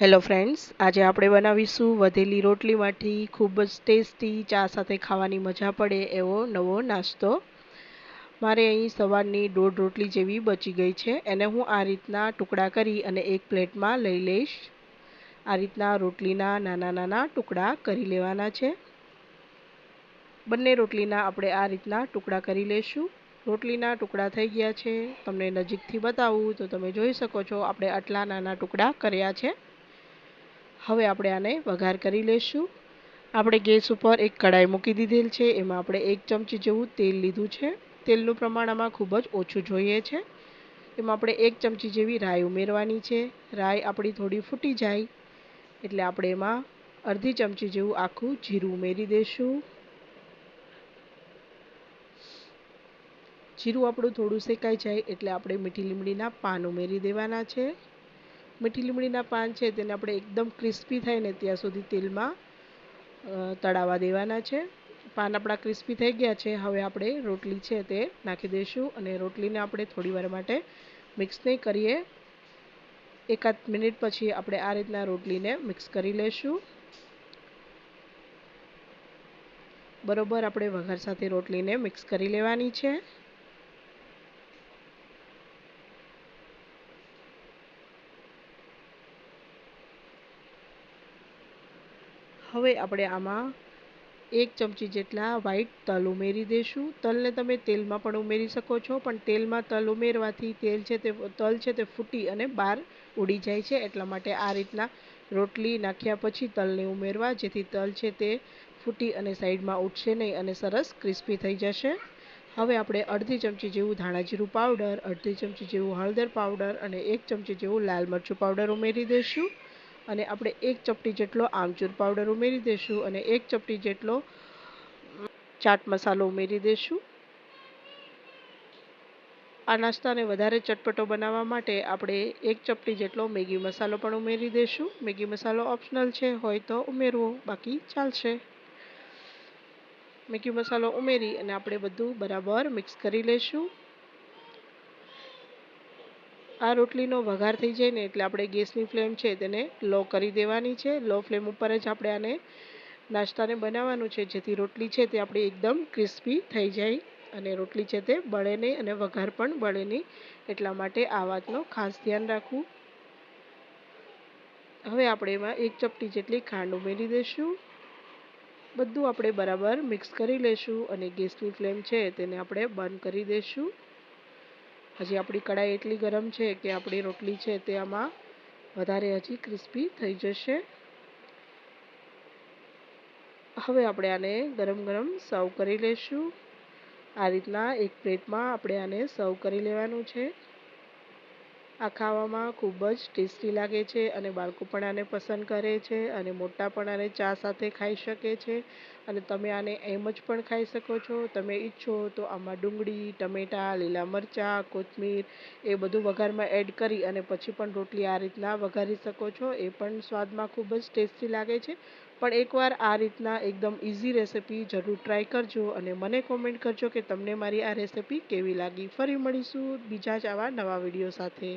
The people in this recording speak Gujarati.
હેલો ફ્રેન્ડ્સ આજે આપણે બનાવીશું વધેલી રોટલીમાંથી ખૂબ જ ટેસ્ટી, ચા સાથે ખાવાની મજા પડે એવો નવો નાસ્તો. મારે અહીં સવારની દોઢ રોટલી જેવી બચી ગઈ છે. એને હું આ રીતના ટુકડા કરી અને એક પ્લેટમાં લઈ લઈશ. આ રીતના રોટલીના નાના નાના ટુકડા કરી લેવાના છે. બંને રોટલીના આપણે આ રીતના ટુકડા કરી લઈશું. રોટલીના ટુકડા થઈ ગયા છે. તમને નજીકથી બતાવું તો તમે જોઈ શકો છો, આપણે આટલા નાના ટુકડા કર્યા છે. હવે આપણે આને વઘાર કરી લઈશું આપણે ગેસ ઉપર એક કઢાઈ મૂકી દીધેલ છે. એમાં આપણે એક ચમચી જેવું તેલ લીધું છે. તેલનું પ્રમાણ આમાં ખૂબ જ ઓછું જોઈએ છે. એમાં આપણે એક ચમચી જેવી રાઈ ઉમેરવાની છે. રાઈ આપણી થોડી ફૂટી જાય, એટલે આપણે એમાં અડધી ચમચી જેવું આખું જીરું ઉમેરી દઈશું જીરું આપણું થોડું શેકાઈ જાય, એટલે આપણે મીઠી લીમડીના પાન ઉમેરી દેવાના છે. મીઠી લીમડીના પાન છે તેને આપણે એકદમ ક્રિસ્પી થાય ને ત્યાં સુધી તેલમાં તળાવવા દેવાના છે. પાન આપણા ક્રિસ્પી થઈ ગયા છે. હવે આપણે રોટલી છે તે નાખી દઈશું અને રોટલીને આપણે થોડી વાર માટે મિક્સ નહીં કરીએ. એકાદ મિનિટ પછી આપણે આ રીતના રોટલીને મિક્સ કરી લઈશું. બરોબર, આપણે વઘાર સાથે રોટલીને મિક્સ કરી લેવાની છે. હવે આપણે આમાં એક ચમચી જેટલા વ્હાઈટ તલ ઉમેરી દઈશું. તલને તમે તેલમાં પણ ઉમેરી શકો છો, પણ તેલમાં તલ ઉમેરવાથી તેલ છે તે, તલ છે તે ફૂટી અને બહાર ઉડી જાય છે. એટલા માટે આ રીતના રોટલી નાખ્યા પછી તલને ઉમેરવા, જેથી તલ છે તે ફૂટી અને સાઈડમાં ઉઠશે નહીં અને સરસ ક્રિસ્પી થઈ જશે. હવે આપણે અડધી ચમચી જેવું ધાણાજીરું પાવડર, અડધી ચમચી જેવું હળદર પાવડર અને એક ચમચી જેવું લાલ મરચું પાવડર ઉમેરી દઈશું. અને આપણે એક ચપટી જેટલો આમચૂર પાવડર ઉમેરી દઈશું અને એક ચપટી જેટલો ચાટ મસાલો ઉમેરી દઈશું આ નાસ્તાને વધારે ચટપટો બનાવવા માટે આપણે એક ચપટી જેટલો મેગી મસાલો પણ ઉમેરી દઈશું મેગી મસાલો ઓપ્શનલ છે, હોય તો ઉમેરવો, બાકી ચાલશે. મેગી મસાલો ઉમેરી અને આપણે બધું બરાબર મિક્સ કરી લઈશું આ રોટલીનો વઘાર થઈ જાય ને એટલે આપણે ગેસની ફ્લેમ છે તેને લો કરી દેવાની છે. લો ફ્લેમ ઉપર જ આપણે આને નાસ્તાને બનાવવાનું છે. જેથી રોટલી છે તે આપણી એકદમ ક્રિસ્પી થઈ જાય અને રોટલી છે તે બળે નહીં અને વઘાર પણ બળે નહીં. એટલા માટે આ વાતનો ખાસ ધ્યાન રાખવું. હવે આપણે એમાં એક ચપટી જેટલી ખાંડ ઉમેરી દઈશું. બધું આપણે બરાબર મિક્સ કરી લઈશું અને ગેસની ફ્લેમ છે તેને આપણે બંધ કરી દઈશું હજી આપણી કઢાઈ એટલી ગરમ છે કે આપણી રોટલી છે તે આમાં વધારે હજી ક્રિસ્પી થઈ જશે. હવે આપણે આને ગરમ ગરમ સર્વ કરી લઈશું આ રીતના એક પ્લેટમાં આપણે આને સર્વ કરી લેવાનું છે. આ ખાવામાં ખૂબ જ ટેસ્ટી લાગે છે અને બાળકો પણ આને પસંદ કરે છે અને મોટા પણ આને ચા સાથે ખાઈ શકે છે. અને તમે આને એમ જ પણ ખાઈ શકો છો. તમે ઈચ્છો તો આમાં ડુંગળી, ટમેટાં, લીલા મરચાં, કોથમીર એ બધું વઘારમાં એડ કરી અને પછી પણ રોટલી આ રીતના વઘારી શકો છો. એ પણ સ્વાદમાં ખૂબ જ ટેસ્ટી લાગે છે. પણ એકવાર આ રીતના એકદમ ઇઝી રેસિપી જરૂર ટ્રાય કરજો અને મને કોમેન્ટ કરજો કે તમને મારી આ રેસિપી કેવી લાગી. ફરી મળીશું બીજા જ આવા નવા વીડિયો સાથે.